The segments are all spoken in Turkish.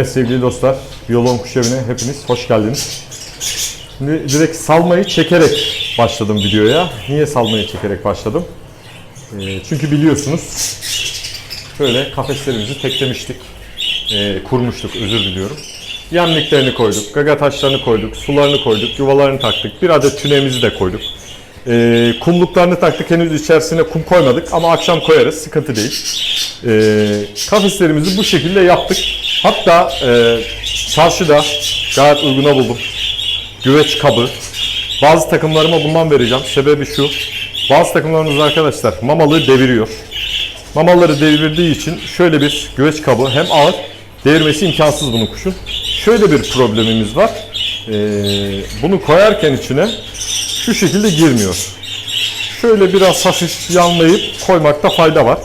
Evet sevgili dostlar, Biyolon Kuş Evi'ne hepiniz hoş geldiniz. Şimdi direkt salmayı çekerek başladım videoya. Niye salmayı çekerek başladım? Ee, çünkü biliyorsunuz şöyle kafeslerimizi teklemiştik. Ee, kurmuştuk özür diliyorum. Yemliklerini koyduk, gaga taşlarını koyduk, sularını koyduk, yuvalarını taktık. Bir adet tünemizi de koyduk. Ee, kumluklarını taktık. Henüz içerisine kum koymadık ama akşam koyarız. Sıkıntı değil. Ee, kafeslerimizi bu şekilde yaptık. Hatta e, çarşıda gayet uyguna buldum. Güveç kabı. Bazı takımlarıma bundan vereceğim. Sebebi şu. Bazı takımlarımız arkadaşlar mamalığı deviriyor. Mamaları devirdiği için şöyle bir güveç kabı hem ağır devirmesi imkansız bunun kuşun. Şöyle bir problemimiz var. Ee, bunu koyarken içine şu şekilde girmiyor. Şöyle biraz hafif yanlayıp koymakta fayda var.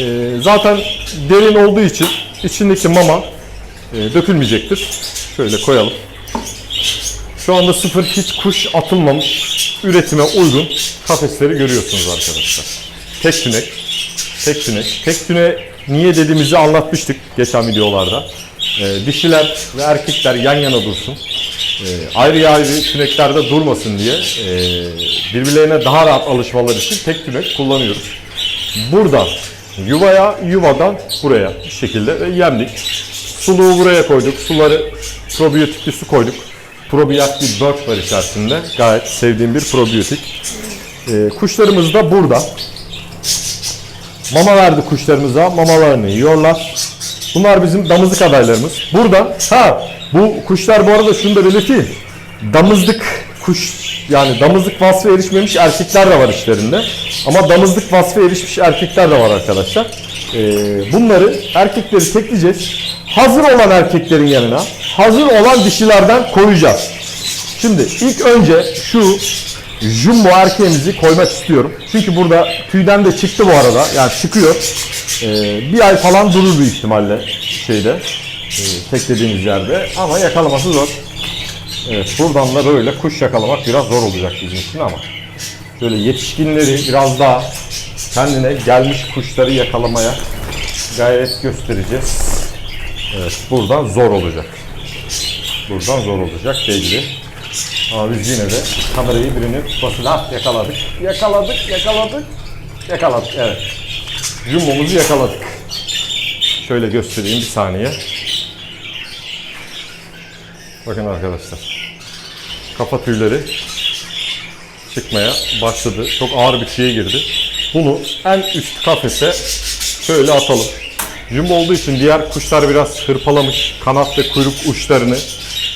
Ee, zaten derin olduğu için içindeki mama e, dökülmeyecektir. Şöyle koyalım. Şu anda sıfır hiç kuş atılmamış üretime uygun kafesleri görüyorsunuz arkadaşlar. Tek tünek, tek tünek. Tek tüne niye dediğimizi anlatmıştık geçen videolarda. Ee, dişiler ve erkekler yan yana dursun. Ee, ayrı ayrı tüneklerde durmasın diye e, birbirlerine daha rahat alışmaları için tek tünek kullanıyoruz. Buradan yuvaya, yuvadan buraya bu şekilde ve yemlik. Suluğu buraya koyduk. Suları probiyotikli su koyduk. Probiyat bir bird var içerisinde. Gayet sevdiğim bir probiyotik. Ee, kuşlarımız da burada. Mama verdi kuşlarımıza. Mamalarını yiyorlar. Bunlar bizim damızlık adaylarımız. Burada ha bu kuşlar bu arada şunu da belirteyim. Damızlık kuş yani damızlık vasfı erişmemiş erkekler de var işlerinde. Ama damızlık vasfı erişmiş erkekler de var arkadaşlar. Ee, bunları erkekleri tekleyeceğiz. Hazır olan erkeklerin yanına hazır olan dişilerden koyacağız. Şimdi ilk önce şu jumbo erkeğimizi koymak istiyorum. Çünkü burada tüyden de çıktı bu arada. Yani çıkıyor. Ee, bir ay falan durur büyük ihtimalle şeyde. E, teklediğimiz yerde. Ama yakalaması zor. Evet buradan da böyle kuş yakalamak biraz zor olacak bizim için ama. Böyle yetişkinleri biraz daha kendine gelmiş kuşları yakalamaya gayret göstereceğiz. Evet buradan zor olacak. Buradan zor olacak belli. Ama biz yine de kamerayı birinin tutmasına yakaladık. Yakaladık, yakaladık. Yakaladık, evet. Jumbo'muzu yakaladık. Şöyle göstereyim bir saniye. Bakın arkadaşlar. Kafa tüyleri çıkmaya başladı. Çok ağır bir şeye girdi. Bunu en üst kafese şöyle atalım. Jumbo olduğu için diğer kuşlar biraz hırpalamış. Kanat ve kuyruk uçlarını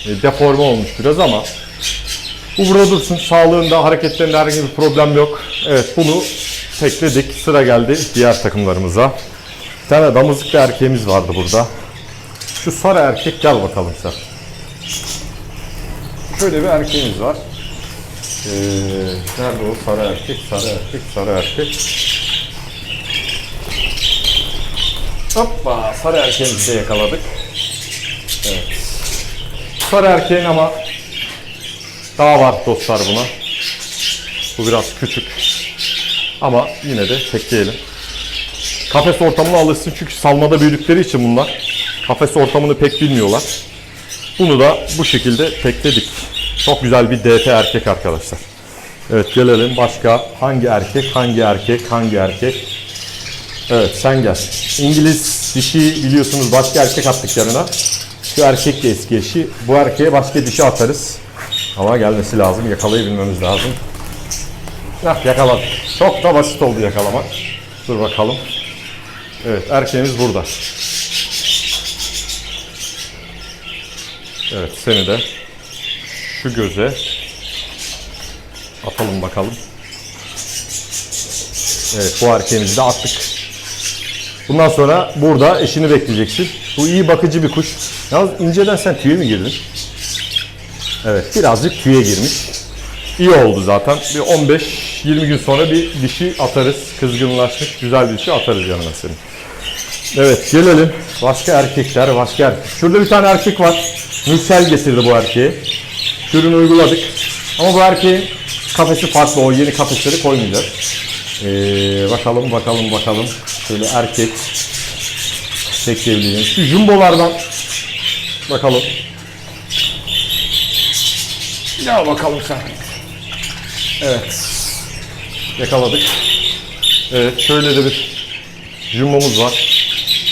e, deforme olmuş biraz ama bu burada dursun. Sağlığında, hareketlerinde herhangi bir problem yok. Evet bunu tekledik. Sıra geldi diğer takımlarımıza. Bir tane damızlık bir erkeğimiz vardı burada. Şu sarı erkek gel bakalım sen. Şöyle bir erkeğimiz var. Ee, nerede o sarı erkek, sarı erkek, sarı erkek. Hoppa, sarı erkeğimizi de yakaladık. Evet. Sarı erkeğin ama daha var dostlar buna. Bu biraz küçük. Ama yine de tekleyelim. Kafes ortamına alışsın çünkü salmada büyüdükleri için bunlar. Kafes ortamını pek bilmiyorlar. Bunu da bu şekilde tekledik. Çok güzel bir DT erkek arkadaşlar. Evet gelelim başka hangi erkek, hangi erkek, hangi erkek. Evet sen gel. İngiliz dişi biliyorsunuz başka erkek attık yanına. Şu erkek de eski eşi. Bu erkeğe başka dişi atarız. Ama gelmesi lazım. Yakalayabilmemiz lazım. Hah yakaladık. Çok da basit oldu yakalamak. Dur bakalım. Evet erkeğimiz burada. Evet seni de şu göze atalım bakalım. Evet bu erkeğimizi de attık. Bundan sonra burada eşini bekleyeceksin. Bu iyi bakıcı bir kuş. Yalnız inceden sen tüye mi girdin? Evet birazcık tüye girmiş. İyi oldu zaten. Bir 15-20 gün sonra bir dişi atarız. Kızgınlaşmış güzel bir dişi atarız yanına senin. Evet gelelim. Başka erkekler, başka erkek. Şurada bir tane erkek var. Mürsel getirdi bu erkeği. Şürünü uyguladık. Ama bu erkeğin kafesi farklı. O yeni kafesleri koymayacağız. Ee, bakalım bakalım bakalım. Şöyle erkek tekleyebileceğim. Şu jumbolardan Bakalım. Ya bakalım sen. Evet. Yakaladık. Evet şöyle de bir jumbomuz var.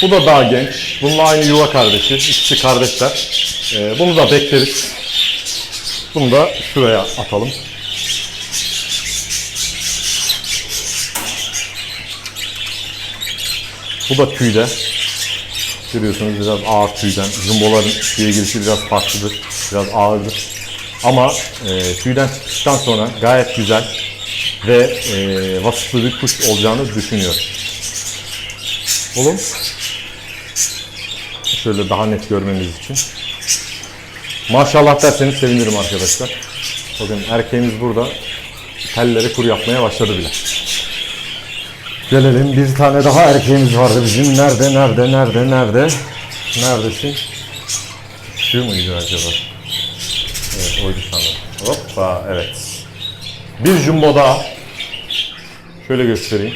Bu da daha genç. Bununla aynı yuva kardeşi. İkisi kardeşler. Ee, bunu da bekleriz. Bunu da şuraya atalım. Bu da tüyde. Görüyorsunuz biraz ağır tüyden. Jumboların tüye girişi biraz farklıdır. Biraz ağırdır. Ama e, tüyden çıktıktan sonra gayet güzel ve e, vasıflı bir kuş olacağını düşünüyorum. Oğlum. Şöyle daha net görmeniz için. Maşallah derseniz sevinirim arkadaşlar. Bakın erkeğimiz burada telleri kur yapmaya başladı bile. Gelelim bir tane daha erkeğimiz vardı bizim. Nerede, nerede, nerede, nerede? Neredesin? Şu muydu acaba? Evet, oydu sanırım. Hoppa, evet. Bir jumbo daha. Şöyle göstereyim.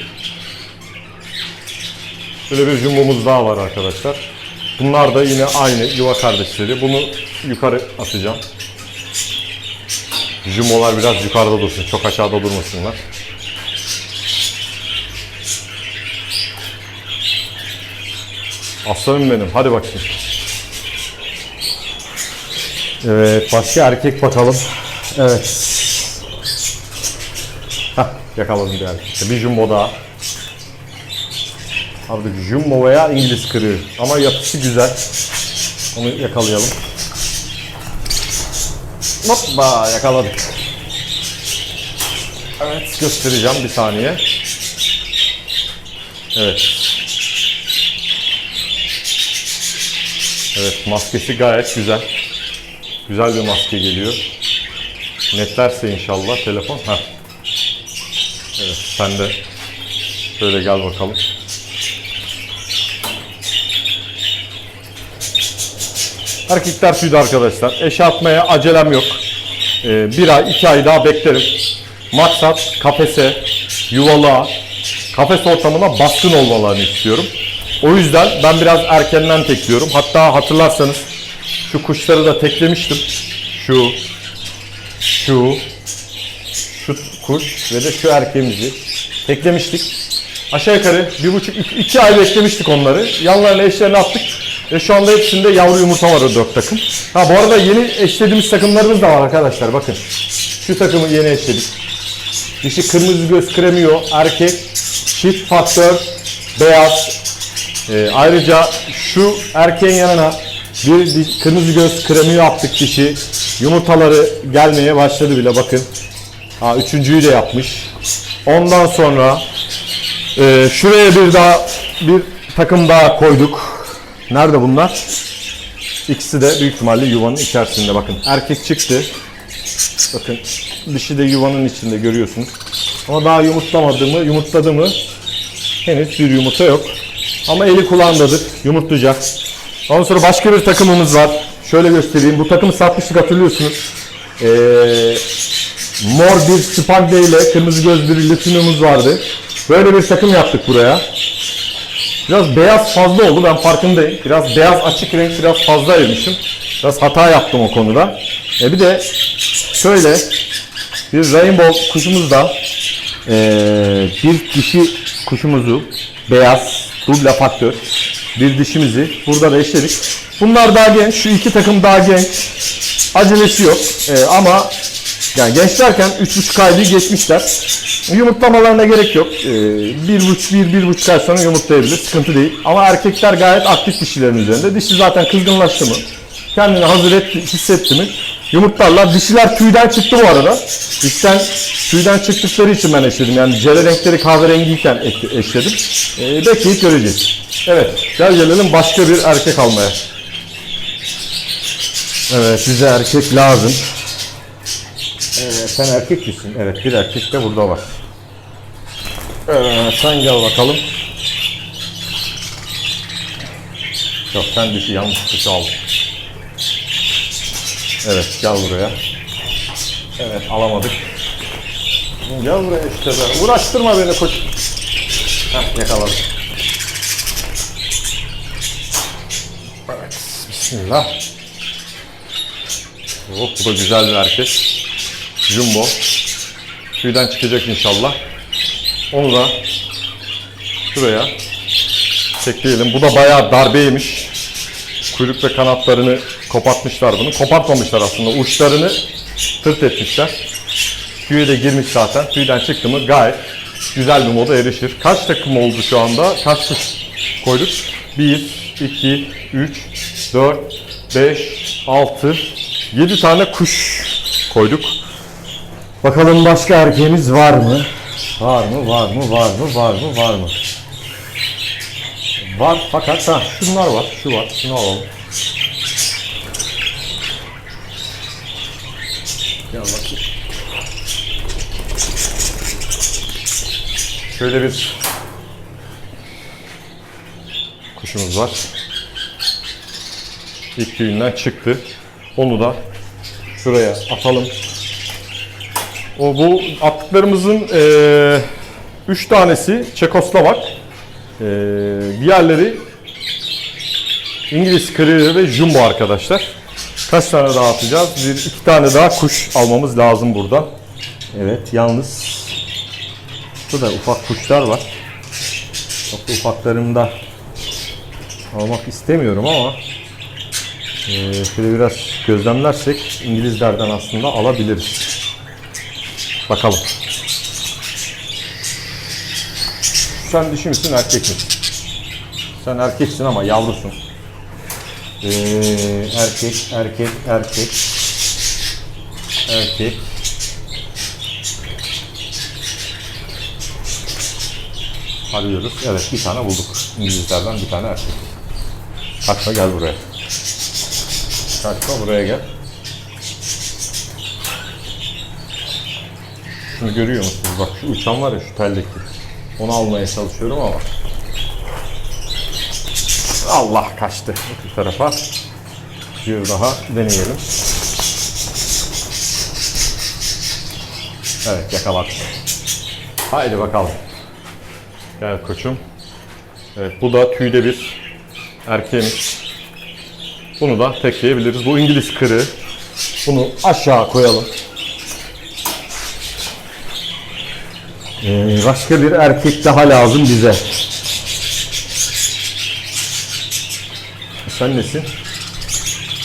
Şöyle bir jumbomuz daha var arkadaşlar. Bunlar da yine aynı yuva kardeşleri. Bunu yukarı atacağım. Jumbolar biraz yukarıda dursun. Çok aşağıda durmasınlar. Aslanım benim. Hadi bakayım. Evet. Başka erkek bakalım. Evet. Yakaladım bir erkek. Bir jumbo daha. Abi jumbo veya İngiliz kırığı. Ama yapısı güzel. Onu yakalayalım. Hoppa yakaladık. Evet göstereceğim bir saniye. Evet. Evet maskesi gayet güzel. Güzel bir maske geliyor. Netlerse inşallah telefon. Heh. Evet sen de şöyle gel bakalım. Erkekler tüydü arkadaşlar. Eşe atmaya acelem yok. Ee, bir ay, iki ay daha beklerim. Maksat kafese, yuvalığa, kafes ortamına baskın olmalarını istiyorum. O yüzden ben biraz erkenden tekliyorum. Hatta hatırlarsanız şu kuşları da teklemiştim. Şu, şu kuş ve de şu erkeğimizi teklemiştik. Aşağı yukarı bir buçuk, iki, iki ay beklemiştik onları. Yanlarına eşlerini attık. Ve şu anda hepsinde yavru yumurta var o dört takım. Ha bu arada yeni eşlediğimiz takımlarımız da var arkadaşlar bakın. Şu takımı yeni eşledik. Dişi kırmızı göz kremiyo, erkek, çift faktör, beyaz. Ee, ayrıca şu erkeğin yanına bir kırmızı göz kremiyo yaptık dişi. Yumurtaları gelmeye başladı bile bakın. Ha, üçüncüyü de yapmış. Ondan sonra e, şuraya bir daha bir takım daha koyduk. Nerede bunlar? İkisi de büyük ihtimalle yuvanın içerisinde bakın. Erkek çıktı. Bakın dişi de yuvanın içinde görüyorsunuz. Ama daha yumurtlamadı mı, yumurtladı mı henüz bir yumurta yok. Ama eli kulağındadır, yumurtlayacak. Ondan sonra başka bir takımımız var. Şöyle göstereyim. Bu takımı satmıştık hatırlıyorsunuz. Ee, mor bir spangle ile kırmızı göz bir lütünümüz vardı. Böyle bir takım yaptık buraya. Biraz beyaz fazla oldu ben farkındayım. Biraz beyaz açık renk biraz fazla ayırmışım. Biraz hata yaptım o konuda. E bir de şöyle bir rainbow kuşumuz da eee, bir dişi kuşumuzu beyaz dubla faktör bir dişimizi burada da eşledik. Bunlar daha genç. Şu iki takım daha genç. Acelesi yok. E, ama yani genç derken 3,5 aylığı geçmişler. Yumurtlamalarına gerek yok. Ee, bir buçuk, bir, bir buçuk ay sonra yumurtlayabilir. Sıkıntı değil. Ama erkekler gayet aktif dişilerin üzerinde. Dişi zaten kızgınlaştı mı, kendini hazır etti, hissetti mi yumurtlarlar. Dişiler tüyden çıktı bu arada. İşten tüyden çıktıkları için ben eşledim. Yani cere renkleri kahverengiyken eşledim. Ee, bekleyip göreceğiz. Evet, gel gelelim başka bir erkek almaya. Evet, bize erkek lazım. Evet, sen erkek misin? Evet, bir erkek de burada var. Evet, sen gel bakalım. Yok, sen dişi yanlış kuşu aldın. Evet, gel buraya. Evet, alamadık. Gel buraya işte be. Uğraştırma beni koç. Heh, yakaladım. Evet, bismillah. Oh, bu da güzel bir erkek. Jumbo. Tüyden çıkacak inşallah. Onu da şuraya tekleyelim. Bu da bayağı darbeymiş. Kuyruk ve kanatlarını kopartmışlar bunu. Kopartmamışlar aslında. Uçlarını tırt etmişler. Tüye de girmiş zaten. Tüyden çıktı mı gayet güzel bir moda erişir. Kaç takım oldu şu anda? Kaç kuş koyduk? 1, 2, 3, 4, 5, 6, 7 tane kuş koyduk. Bakalım başka erkeğimiz var mı? Var mı? Var mı? Var mı? Var mı? Var mı? Var fakat ha, şunlar var. Şu var. Şunu alalım. Gel bakayım. Şöyle bir kuşumuz var. İlk düğünden çıktı. Onu da şuraya atalım. O bu attıklarımızın eee üç tanesi Çekoslovak. Eee diğerleri İngiliz kırığı ve jumbo arkadaşlar. Kaç tane daha atacağız? Bir iki tane daha kuş almamız lazım buradan. Evet yalnız burada ufak kuşlar var. Çok da ufaklarımda almak istemiyorum ama eee, şöyle biraz gözlemlersek İngilizlerden aslında alabiliriz. Bakalım. Sen dişi misin erkek misin? Sen erkeksin ama yavrusun. Eee, erkek, erkek, erkek, erkek. Arıyoruz. Evet bir tane bulduk. İngilizlerden bir tane erkek. Kaçma gel buraya. Kaçma buraya gel. Şunu görüyor musunuz? Bak şu uçan var ya şu teldeki. Onu almaya çalışıyorum ama. Allah kaçtı öteki tarafa. Bir daha deneyelim. Evet yakaladık. Haydi bakalım. Gel koçum. Evet bu da tüyde bir erkeğimiz. Bunu da tekleyebiliriz. Bu İngiliz kırığı. Bunu aşağı koyalım. Başka bir erkek daha lazım bize. Sen nesin?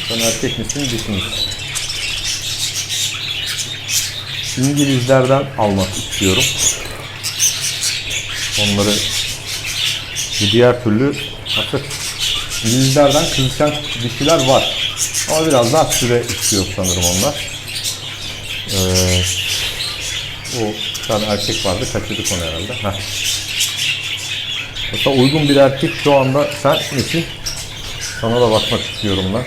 Sen erkek misin, dişi misin? İngilizlerden almak istiyorum. Onları bu diğer türlü artık İngilizlerden kızışan dişiler var. Ama biraz daha süre istiyor sanırım onlar. Ee, o bir tane erkek vardı, kaçırdık onu herhalde. Heh. Mesela uygun bir erkek şu anda sen misin? Sana da bakmak istiyorum ben.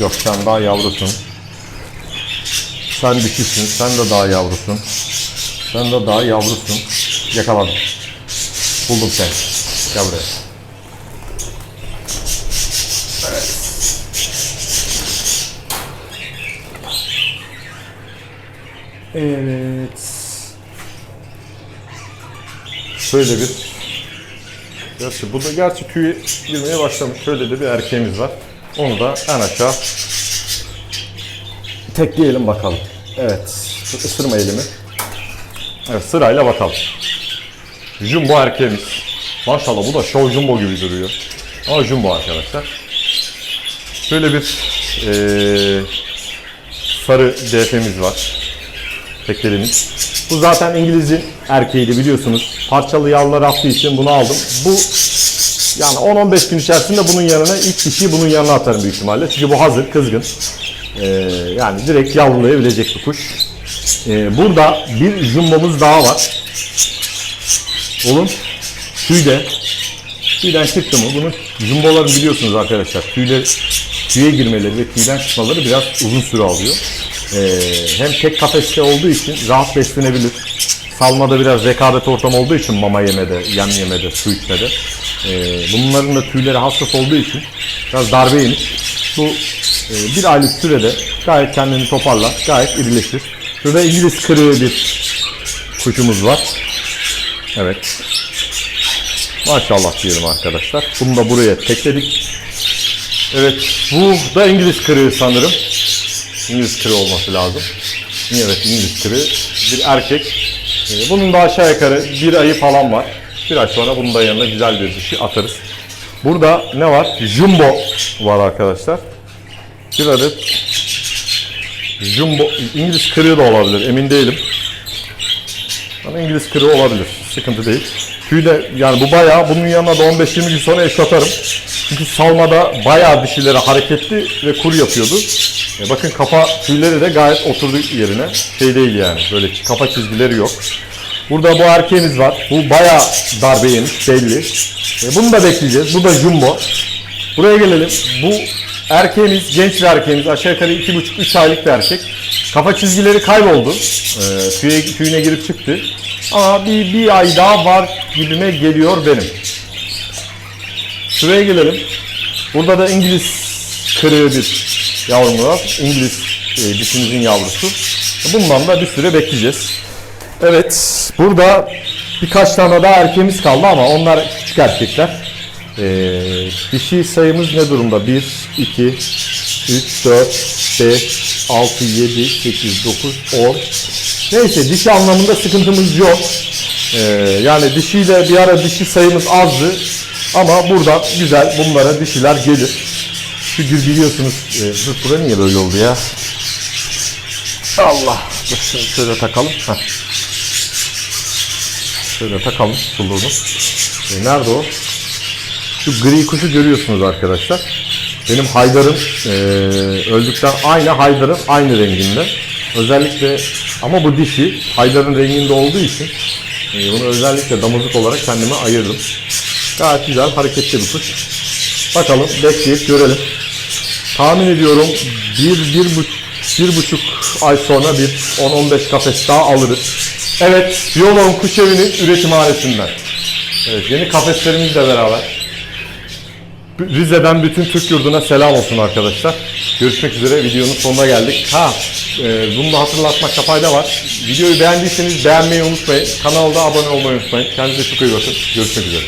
Yok sen daha yavrusun. Sen dişisin, sen de daha yavrusun. Sen de daha yavrusun. Yakaladım. Buldum seni. Gel buraya. Evet. Şöyle bir Gerçi bu da gerçi tüy girmeye başlamış. Şöyle de bir erkeğimiz var. Onu da en aşağı tekleyelim bakalım. Evet. Isırma elimi. Evet sırayla bakalım. Jumbo erkeğimiz. Maşallah bu da show jumbo gibi duruyor. Ama jumbo arkadaşlar. Şöyle bir eee, sarı DF'miz var. Tekelimiz. Bu zaten İngiliz'in erkeğiydi biliyorsunuz. Parçalı yavrular attığı için bunu aldım. Bu yani 10-15 gün içerisinde bunun yanına ilk dişiyi bunun yanına atarım büyük ihtimalle. Çünkü bu hazır, kızgın. Ee, yani direkt yavrulayabilecek bir kuş. Ee, burada bir jumbomuz daha var. Oğlum tüyde. Tüyden çıktı mı? Bunun jumboları biliyorsunuz arkadaşlar. Tüyle, tüye girmeleri ve tüyden çıkmaları biraz uzun süre alıyor. Ee, hem tek kafeste olduğu için rahat beslenebilir. Salmada biraz rekabet ortamı olduğu için mama yemede, yem yemede, su içmede. Ee, bunların da tüyleri hassas olduğu için biraz darbe yemiş. Bu e, bir aylık sürede gayet kendini toparlar, gayet irileşir. Şurada İngiliz kırığı bir kuşumuz var. Evet. Maşallah diyelim arkadaşlar. Bunu da buraya tekledik. Evet, bu da İngiliz kırığı sanırım. İngiliz kırı olması lazım. Evet İngiliz. Bir erkek. Ee, Bunun da aşağı yukarı bir ayı falan var. Bir ay sonra bunun da yanına güzel bir dişi atarız. Burada ne var? Jumbo var arkadaşlar. Bir adet Jumbo, İngiliz kırığı da olabilir emin değilim. Ama İngiliz kırığı olabilir. Sıkıntı değil. Tüy de yani bu bayağı bunun yanına da 15-20 gün sonra eş atarım. Çünkü salmada bayağı dişileri hareketli ve kuru yapıyordu. E bakın kafa tüyleri de gayet oturdu yerine. Şey değil yani böyle kafa çizgileri yok. Burada bu erkeğimiz var. Bu bayağı darbe yemiş belli. E bunu da bekleyeceğiz. Bu da jumbo. Buraya gelelim. Bu erkeğimiz, genç bir erkeğimiz. Aşağı yukarı 2,5-3 aylık bir erkek. Kafa çizgileri kayboldu. Ee, tüye, tüyüne girip çıktı. Ama bir, bir ay daha var gibime geliyor benim. Şuraya gelelim. Burada da İngiliz kırığı bir yavrumuz var. İngiliz e, dişimizin yavrusu. Bundan da bir süre bekleyeceğiz. Evet, burada birkaç tane daha erkeğimiz kaldı ama onlar küçük erkekler. Ee, dişi sayımız ne durumda? 1, 2, 3, 4, 5, 6, 7, 8, 9, 10. Neyse dişi anlamında sıkıntımız yok. Ee, yani dişiyle bir ara dişi sayımız azdı. Ama buradan güzel bunlara dişiler gelir. Şu gül biliyorsunuz. E, dur bura niye böyle oldu ya? Allah. Dur şunu şöyle takalım. Heh. Şöyle takalım suluğunu. E, nerede o? Şu gri kuşu görüyorsunuz arkadaşlar. Benim Haydar'ım e, öldükten aynı Haydar'ın aynı renginde. Özellikle ama bu dişi Haydar'ın renginde olduğu için e, bunu özellikle damızlık olarak kendime ayırdım. Gayet güzel hareketli bir kuş. Bakalım bekleyip görelim. Tahmin ediyorum bir, bir, bu, bir buçuk ay sonra bir 10-15 kafes daha alırız. Evet, Biyolon Kuş Evi'nin üretimhanesinden. Evet, yeni kafeslerimizle beraber. Rize'den bütün Türk yurduna selam olsun arkadaşlar. Görüşmek üzere videonun sonuna geldik. Ha, e, bunu da hatırlatmakta fayda var. Videoyu beğendiyseniz beğenmeyi unutmayın. Kanalda abone olmayı unutmayın. Kendinize çok iyi bakın. Görüşmek üzere.